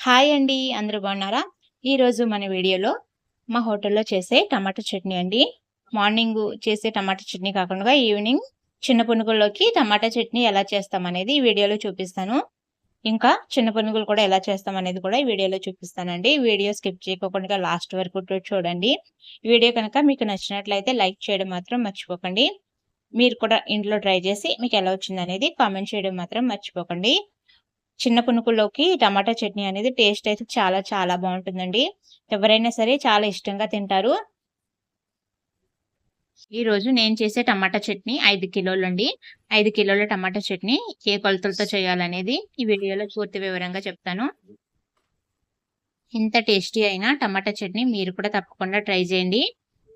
Hi అండి అందరూ బాగున్నారా? ఈరోజు మన వీడియోలో మా హోటల్లో చేసే టమాటా చట్నీ అండి. మార్నింగ్ చేసే టమాటా చట్నీ కాకుండా ఈవినింగ్ చిన్న పునుగుల్లోకి టమాటా చట్నీ ఎలా చేస్తామనేది ఈ వీడియోలో చూపిస్తాను. ఇంకా చిన్న పునుగులు కూడా ఎలా చేస్తామనేది కూడా ఈ వీడియోలో చూపిస్తానండి. వీడియో స్కిప్ చేయకుండా లాస్ట్ వరకు చూడండి. వీడియో కనుక మీకు నచ్చినట్లయితే లైక్ చేయడం మాత్రం మర్చిపోకండి. మీరు కూడా ఇంట్లో ట్రై చేసి మీకు ఎలా వచ్చింది అనేది కామెంట్ చేయడం మాత్రం మర్చిపోకండి. చిన్న పునుకుల్లోకి టమాటా చట్నీ అనేది టేస్ట్ అయితే చాలా చాలా బాగుంటుందండి. ఎవరైనా సరే చాలా ఇష్టంగా తింటారు. ఈరోజు నేను చేసే టమాటా చట్నీ ఐదు కిలోలు అండి ఐదు కిలోల టమాటా చట్నీ ఏ కొలతలతో చేయాలనేది ఈ వీడియోలో పూర్తి వివరంగా చెప్తాను. ఇంత టేస్టీ అయినా టమాటా చట్నీ మీరు కూడా తప్పకుండా ట్రై చేయండి.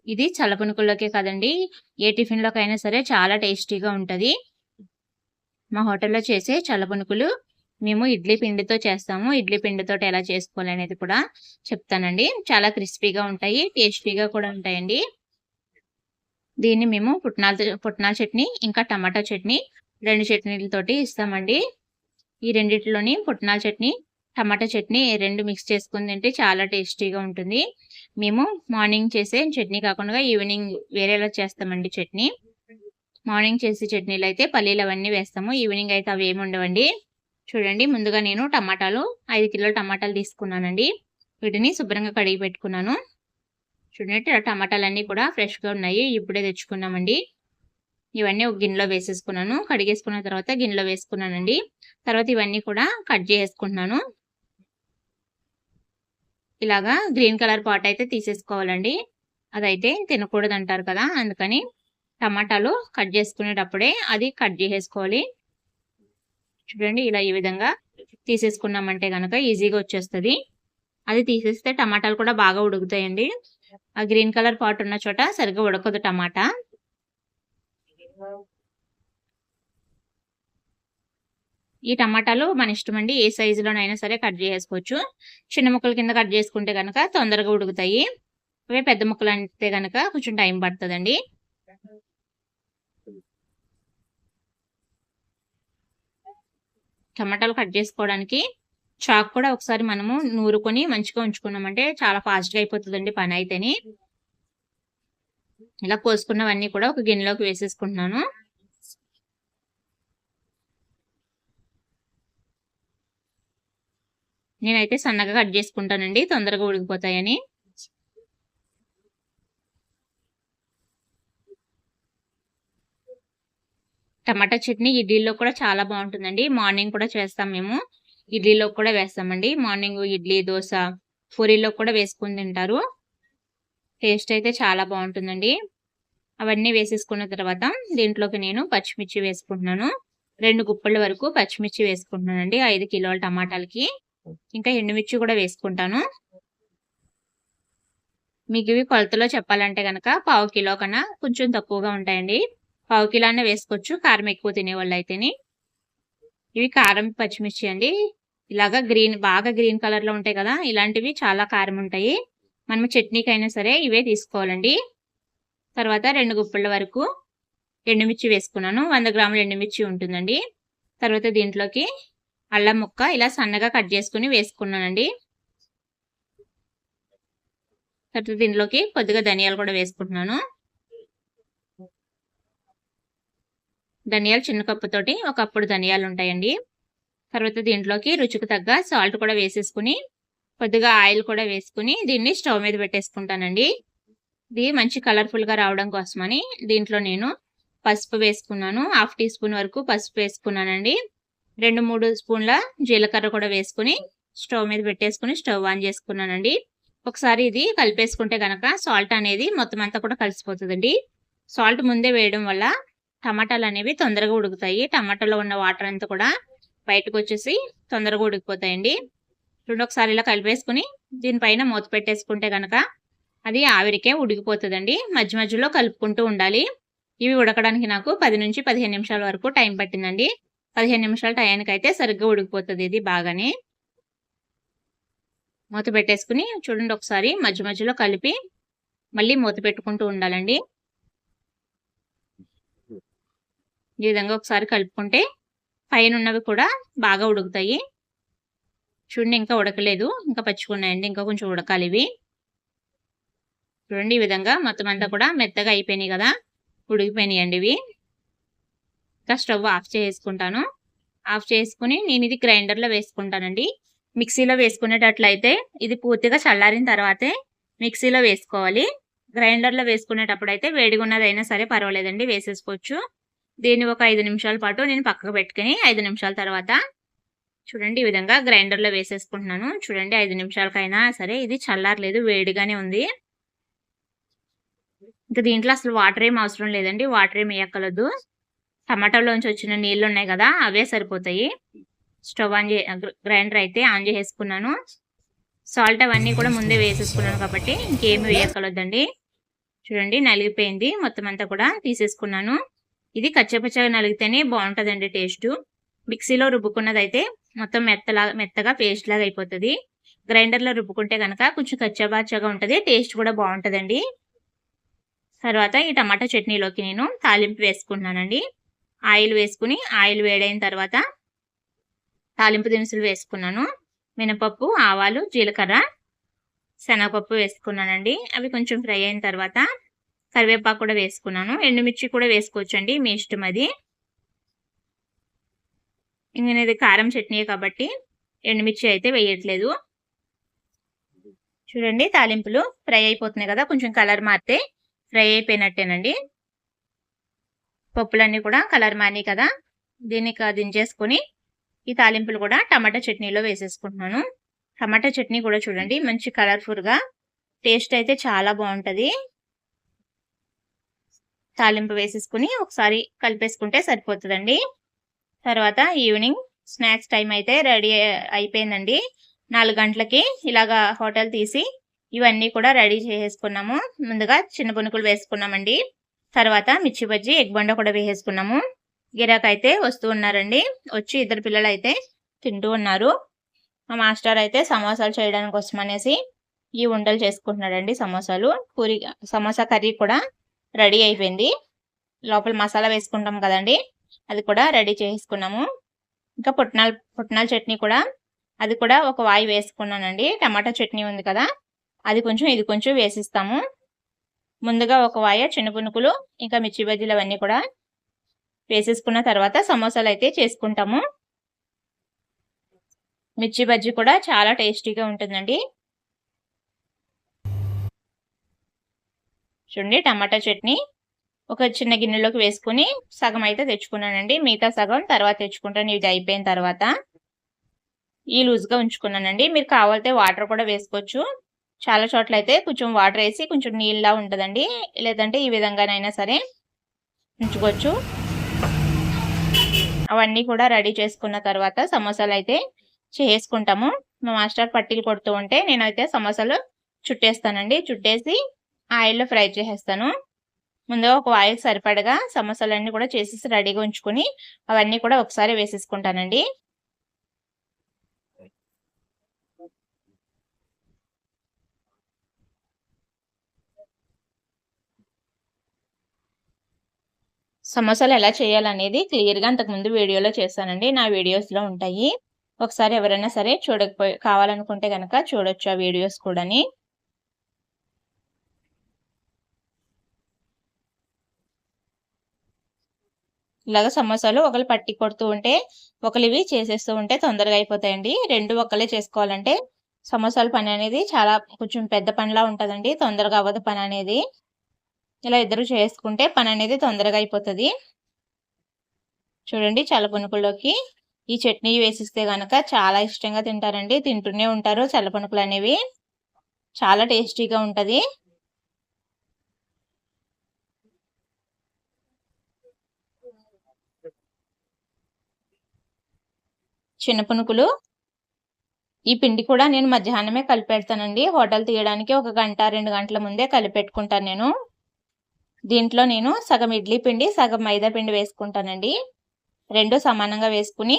ఇది చల్లపునుకుల్లోకే కదండి. ఏ టిఫిన్లోకైనా సరే చాలా టేస్టీగా ఉంటుంది. మా హోటల్లో చేసే చల్లపునుకులు మేము ఇడ్లీ పిండితో చేస్తాము. ఇడ్లీ పిండితో ఎలా చేసుకోవాలి అనేది కూడా చెప్తానండి. చాలా క్రిస్పీగా ఉంటాయి టేస్టీగా కూడా ఉంటాయండి. దీన్ని మేము పుట్నాలతో పుట్నాల చట్నీ ఇంకా టమాటా చట్నీ రెండు చట్నీలతోటి ఇస్తామండి. ఈ రెండిట్లోని పుట్నాల చట్నీ టమాటా చట్నీ రెండు మిక్స్ చేసుకుని తింటే చాలా టేస్టీగా ఉంటుంది. మేము మార్నింగ్ చేసే చట్నీ కాకుండా ఈవినింగ్ వేరేలా చేస్తామండి చట్నీ. మార్నింగ్ చేసే చట్నీలు అయితే పల్లీలు అవన్నీ వేస్తాము. ఈవినింగ్ అయితే అవి ఏమి ఉండవండి. చూడండి ముందుగా నేను టమాటాలు ఐదు కిలోల టమాటాలు తీసుకున్నానండి. వీటిని శుభ్రంగా కడిగి పెట్టుకున్నాను. చూడండి టమాటాలన్నీ కూడా ఫ్రెష్గా ఉన్నాయి. ఇప్పుడే తెచ్చుకున్నామండి. ఇవన్నీ ఒక గిన్నెలో వేసేసుకున్నాను. కడిగేసుకున్న తర్వాత గిన్నెలో వేసుకున్నానండి. తర్వాత ఇవన్నీ కూడా కట్ చేసుకుంటున్నాను ఇలాగా గ్రీన్ కలర్ పాట్ అయితే తీసేసుకోవాలండి. అదైతే తినకూడదు అంటారు కదా అందుకని టమాటాలు కట్ చేసుకునేటప్పుడే అది కట్ చేసేసుకోవాలి. చూడండి ఇలా ఈ విధంగా తీసేసుకున్నామంటే కనుక ఈజీగా వచ్చేస్తుంది. అది తీసేస్తే టమాటాలు కూడా బాగా ఉడుకుతాయండి. ఆ గ్రీన్ కలర్ పాట్ ఉన్న చోట సరిగ్గా ఉడకదు టమాటా. ఈ టమాటాలు మన ఇష్టం అండి ఏ సైజులోనైనా సరే కట్ చేసుకోవచ్చు చిన్న ముక్కల కింద కట్ చేసుకుంటే కనుక తొందరగా ఉడుకుతాయి. అవే పెద్ద ముక్కలు అంటే కనుక కొంచెం టైం పడుతుందండి. టమాటాలు కట్ చేసుకోవడానికి చాక్ కూడా ఒకసారి మనము నూరుకొని మంచిగా ఉంచుకున్నామంటే చాలా ఫాస్ట్గా అయిపోతుందండి పని అయితేని. ఇలా కోసుకున్నవన్నీ కూడా ఒక గిన్నెలోకి వేసేసుకుంటున్నాను. నేనైతే సన్నగా కట్ చేసుకుంటానండి. తొందరగా ఉడికిపోతాయని. టమాటా చట్నీ ఇడ్లీలో కూడా చాలా బాగుంటుందండి. మార్నింగ్ కూడా చేస్తాం మేము. ఇడ్లీలో కూడా వేస్తామండి. మార్నింగ్ ఇడ్లీ దోశ పూరీలో కూడా వేసుకుని తింటారు. టేస్ట్ అయితే చాలా బాగుంటుందండి. అవన్నీ వేసేసుకున్న తర్వాత దీంట్లోకి నేను పచ్చిమిర్చి వేసుకుంటున్నాను. రెండు గుప్పల వరకు పచ్చిమిర్చి వేసుకుంటున్నానండి. ఐదు కిలోల టమాటాలకి. ఇంకా ఎండుమిర్చి కూడా వేసుకుంటాను. మీకు ఇవి కొలతలో చెప్పాలంటే కనుక పావు కిలో కన్నా కొంచెం తక్కువగా ఉంటాయండి. పావు కిలోనే వేసుకోవచ్చు. కారం ఎక్కువ తినేవాళ్ళు అయితేని ఇవి కారం పచ్చిమిర్చి అండి. ఇలాగా గ్రీన్ బాగా గ్రీన్ కలర్లో ఉంటాయి కదా ఇలాంటివి చాలా కారం ఉంటాయి. మనం చట్నీకైనా సరే ఇవే తీసుకోవాలండి. తర్వాత రెండు గుప్పల వరకు ఎండుమిర్చి వేసుకున్నాను. వంద గ్రాముల ఎండుమిర్చి ఉంటుందండి. తర్వాత దీంట్లోకి అల్లం ముక్క ఇలా సన్నగా కట్ చేసుకుని వేసుకున్నానండి. తర్వాత దీంట్లోకి కొద్దిగా ధనియాలు కూడా వేసుకుంటున్నాను. ధనియాలు చిన్న కప్పుతోటి ఒక అప్పుడు ధనియాలు ఉంటాయండి. తర్వాత దీంట్లోకి రుచికి తగ్గ సాల్ట్ కూడా వేసేసుకుని కొద్దిగా ఆయిల్ కూడా వేసుకుని దీన్ని స్టవ్ మీద పెట్టేసుకుంటానండి. ఇది మంచి కలర్ఫుల్గా రావడం కోసమని దీంట్లో నేను పసుపు వేసుకున్నాను. హాఫ్ టీ స్పూన్ వరకు పసుపు వేసుకున్నానండి. రెండు మూడు స్పూన్ల జీలకర్ర కూడా వేసుకుని స్టవ్ మీద పెట్టేసుకుని స్టవ్ ఆన్ చేసుకున్నానండి. ఒకసారి ఇది కలిపేసుకుంటే కనుక సాల్ట్ అనేది మొత్తం అంతా కూడా కలిసిపోతుందండి. సాల్ట్ ముందే వేయడం వల్ల టమాటాలు అనేవి తొందరగా ఉడుకుతాయి. టమాటాలో ఉన్న వాటర్ అంతా కూడా బయటకు వచ్చేసి తొందరగా ఉడికిపోతాయండి. రెండు ఒకసారి ఇలా కలిపేసుకుని దీనిపైన మూత పెట్టేసుకుంటే కనుక అది ఆవిరికే ఉడికిపోతుందండి. మధ్య మధ్యలో కలుపుకుంటూ ఉండాలి. ఇవి ఉడకడానికి నాకు పది నుంచి పదిహేను నిమిషాల వరకు టైం పట్టిందండి. పదిహేను నిమిషాల టయానికి అయితే సరిగ్గా ఉడికిపోతుంది ఇది బాగానే. మూత పెట్టేసుకుని చూడండి ఒకసారి మధ్య మధ్యలో కలిపి మళ్ళీ మూత పెట్టుకుంటూ ఉండాలండి. ఈ విధంగా ఒకసారి కలుపుకుంటే పైన ఉన్నవి కూడా బాగా ఉడుకుతాయి. చూడండి ఇంకా ఉడకలేదు. ఇంకా పచ్చిగున్నాయండి ఇంకా కొంచెం ఉడకాలి ఇవి. చూడండి ఈ విధంగా మొత్తం అంతా కూడా మెత్తగా అయిపోయినాయి కదా. ఉడికిపోయినాయండి ఇవి. ఇంకా స్టవ్ ఆఫ్ చేసుకుంటాను. ఆఫ్ చేసుకుని నేను ఇది గ్రైండర్లో వేసుకుంటానండి. మిక్సీలో వేసుకునేటట్లయితే ఇది పూర్తిగా చల్లారిన తర్వాతే మిక్సీలో వేసుకోవాలి. గ్రైండర్లో వేసుకునేటప్పుడు అయితే వేడిగా ఉన్నదైనా సరే పర్వాలేదండి. వేసేసుకోవచ్చు. దీన్ని ఒక ఐదు నిమిషాల పాటు నేను పక్కకు పెట్టుకుని ఐదు నిమిషాల తర్వాత చూడండి ఈ విధంగా గ్రైండర్లో వేసేసుకుంటున్నాను. చూడండి ఐదు నిమిషాలకైనా సరే ఇది చల్లారలేదు వేడిగానే ఉంది. ఇంకా దీంట్లో అసలు వాటర్ ఏం అవసరం లేదండి వాటర్ ఏం వేయక్కలదు టమాటాలోంచి వచ్చిన నీళ్ళు ఉన్నాయి కదా అవే సరిపోతాయి. స్టవ్ ఆన్ చే గ్రైండర్ అయితే ఆన్ చేసేసుకున్నాను. సాల్ట్ అవన్నీ కూడా ముందే వేసేసుకున్నాను కాబట్టి ఇంకేమి వేయక్కలొద్దండి చూడండి నలిగిపోయింది. మొత్తం అంతా కూడా తీసేసుకున్నాను. ఇది కచ్చపచ్చగా నలిగితేనే బాగుంటుందండి టేస్ట్. మిక్సీలో రుబ్బుకున్నదైతే మొత్తం మెత్తలా మెత్తగా పేస్ట్ లాగా అయిపోతుంది. గ్రైండర్లో రుబ్బుకుంటే కనుక కొంచెం కచ్చబాచగా ఉంటుంది టేస్ట్ కూడా బాగుంటుందండి. తర్వాత ఈ టమాటా చట్నీలోకి నేను తాలింపు వేసుకుంటున్నానండి. ఆయిల్ వేసుకుని ఆయిల్ వేడైన తర్వాత తాలింపు దినుసులు వేసుకున్నాను. మినపప్పు ఆవాలు జీలకర్ర శనగపప్పు వేసుకున్నానండి. అవి కొంచెం ఫ్రై అయిన తర్వాత కరివేపాకు కూడా వేసుకున్నాను. ఎండుమిర్చి కూడా వేసుకోవచ్చండి మీ ఇష్టం అది. ఇంకనేది కారం చట్నీ కాబట్టి ఎండుమిర్చి అయితే వేయట్లేదు. చూడండి తాలింపులు ఫ్రై అయిపోతున్నాయి కదా కొంచెం కలర్ మారితే ఫ్రై అయిపోయినట్టేనండి. పప్పులన్నీ కూడా కలర్ మారినాయి కదా దీన్ని దించేసుకొని ఈ తాలింపులు కూడా టమాటా చట్నీలో వేసేసుకుంటున్నాను. టమాటా చట్నీ కూడా చూడండి మంచి కలర్ఫుల్గా టేస్ట్ అయితే చాలా బాగుంటుంది. తాలింపు వేసేసుకుని ఒకసారి కలిపేసుకుంటే సరిపోతుందండి. తర్వాత ఈవినింగ్ స్నాక్స్ టైం అయితే రెడీ అయిపోయిందండి. నాలుగు గంటలకి ఇలాగా హోటల్ తీసి ఇవన్నీ కూడా రెడీ చేసేసుకున్నాము. ముందుగా చిన్న పునుకులు వేసుకున్నామండి. తర్వాత మిర్చి బజ్జి ఎగ్ బండ కూడా వేసేసుకున్నాము. గిరాక్ అయితే వస్తూ ఉన్నారండి. వచ్చి ఇద్దరు పిల్లలు అయితే తింటూ ఉన్నారు. మా మాస్టర్ అయితే సమోసాలు చేయడానికి కోసం అనేసి ఈ ఉండలు చేసుకుంటున్నాడండి సమోసాలు. పూరి సమోసా కర్రీ కూడా రెడీ అయిపోయింది. లోపల మసాలా వేసుకుంటాం కదండి. అది కూడా రెడీ చేసుకున్నాము. ఇంకా పుట్నాల పుట్నాల చట్నీ కూడా అది కూడా ఒక వాయి వేసుకున్నానండి. టమాటా చట్నీ ఉంది కదా అది కొంచెం ఇది కొంచెం వేసిస్తాము. ముందుగా ఒక వాయ చిన్న పునుకులు ఇంకా మిర్చి బజ్జీలు అవన్నీ కూడా వేసేసుకున్న తర్వాత సమోసాలు అయితే చేసుకుంటాము. మిర్చి బజ్జీ కూడా చాలా టేస్టీగా ఉంటుందండి. చూడండి టమాటా చట్నీ ఒక చిన్న గిన్నెలోకి వేసుకుని సగం అయితే తెచ్చుకున్నానండి. మిగతా సగం తర్వాత తెచ్చుకుంటాను. ఇది అయిపోయిన తర్వాత ఈ లూజ్గా ఉంచుకున్నానండి. మీరు కావాలితే వాటర్ కూడా వేసుకోవచ్చు. చాలా చోట్ల అయితే కొంచెం వాటర్ వేసి కొంచెం నీళ్ళలా ఉంటుందండి. లేదంటే ఈ విధంగానైనా సరే ఉంచుకోవచ్చు. అవన్నీ కూడా రెడీ చేసుకున్న తర్వాత సమోసాలు అయితే చేసుకుంటాము మా మాస్టర్ పట్టీలు కొడుతూ ఉంటే నేనైతే సమోసాలు చుట్టేస్తానండి. చుట్టేసి ఆయిల్లో ఫ్రై చేసేస్తాను. ముందుగా ఒక ఆయిల్ సరిపడగా సమోసాలన్నీ కూడా చేసేసి రెడీగా ఉంచుకొని అవన్నీ కూడా ఒకసారి వేసేసుకుంటానండి. సమోసాలు ఎలా చేయాలనేది క్లియర్గా అంతకుముందు వీడియోలో చేస్తానండి నా వీడియోస్లో ఉంటాయి. ఒకసారి ఎవరైనా సరే చూడకపోయి కావాలనుకుంటే కనుక చూడొచ్చు ఆ వీడియోస్ కూడాని. ఇలాగ సమోసాలు ఒకరు పట్టి కొడుతూ ఉంటే ఒకరు ఇవి చేసేస్తూ ఉంటే తొందరగా అయిపోతాయండి. రెండు ఒకళ్ళే చేసుకోవాలంటే సమోసాల పని అనేది చాలా కొంచెం పెద్ద పనిలా ఉంటుందండి. తొందరగా అవ్వదు పని అనేది. ఇలా ఇద్దరు చేసుకుంటే పని అనేది తొందరగా అయిపోతుంది. చూడండి చల్లపునుకుల్లోకి ఈ చట్నీ వేసిస్తే కనుక చాలా ఇష్టంగా తింటారండి. తింటూనే ఉంటారు చల్లపునుకులు అనేవి. చాలా టేస్టీగా ఉంటుంది. చిన్న పునుకులు. ఈ పిండి కూడా నేను మధ్యాహ్నమే కలిపెడతానండి. హోటల్ తీయడానికి ఒక గంట రెండు గంటల ముందే కలిపెట్టుకుంటాను నేను. దీంట్లో నేను సగం ఇడ్లీ పిండి సగం మైదా పిండి వేసుకుంటానండి. రెండు సమానంగా వేసుకుని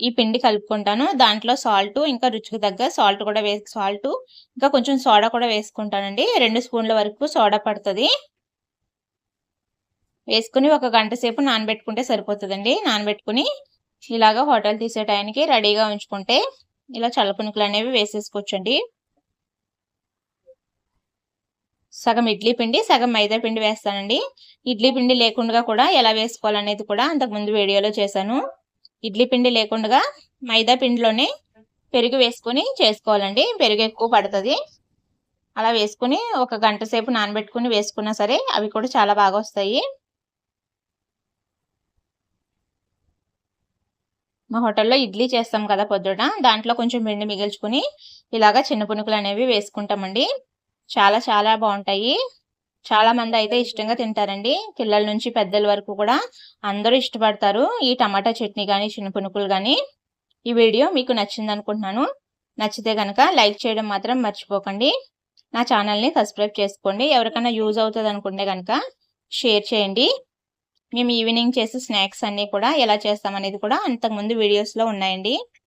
ఈ పిండి కలుపుకుంటాను. దాంట్లో సాల్ట్ ఇంకా రుచికి తగ్గ సాల్ట్ కూడా వేసి సాల్ట్ ఇంకా కొంచెం సోడా కూడా వేసుకుంటానండి. రెండు స్పూన్ల వరకు సోడా పడుతుంది. వేసుకుని ఒక గంట సేపు నానబెట్టుకుంటే సరిపోతుందండి. నానబెట్టుకుని ఇలాగా హోటల్ తీసే టైంకి రెడీగా ఉంచుకుంటే ఇలా చల్లపునుకులు అనేవి వేసేసుకోవచ్చండి. సగం ఇడ్లీ పిండి సగం మైదా పిండి వేస్తానండి. ఇడ్లీ పిండి లేకుండా కూడా ఎలా వేసుకోవాలనేది కూడా అంతకుముందు వీడియోలో చేశాను. ఇడ్లీ పిండి లేకుండా మైదా పిండిలోనే పెరుగు వేసుకొని చేసుకోవాలండి. పెరుగు ఎక్కువ పడుతుంది. అలా వేసుకుని ఒక గంట సేపు నానబెట్టుకుని వేసుకున్నా సరే అవి కూడా చాలా బాగా వస్తాయి. మా హోటల్లో ఇడ్లీ చేస్తాం కదా పొద్దుట. దాంట్లో కొంచెం పిండి మిగిల్చుకుని ఇలాగా చిన్న పునుకులు అనేవి వేసుకుంటామండి. చాలా చాలా బాగుంటాయి. చాలా మంది అయితే ఇష్టంగా తింటారండి. పిల్లల నుంచి పెద్దల వరకు కూడా అందరూ ఇష్టపడతారు. ఈ టమాటా చట్నీ కానీ చిన్న పునుకులు కానీ ఈ వీడియో మీకు నచ్చింది అనుకుంటున్నాను. నచ్చితే కనుక లైక్ చేయడం మాత్రం మర్చిపోకండి. నా ఛానల్ని సబ్స్క్రైబ్ చేసుకోండి. ఎవరికైనా యూజ్ అవుతుంది అనుకుంటే కనుక షేర్ చేయండి. మేము ఈవినింగ్ చేసే స్నాక్స్ అన్నీ కూడా ఎలా చేస్తామనేది కూడా అంతకుముందు వీడియోస్లో ఉన్నాయండి.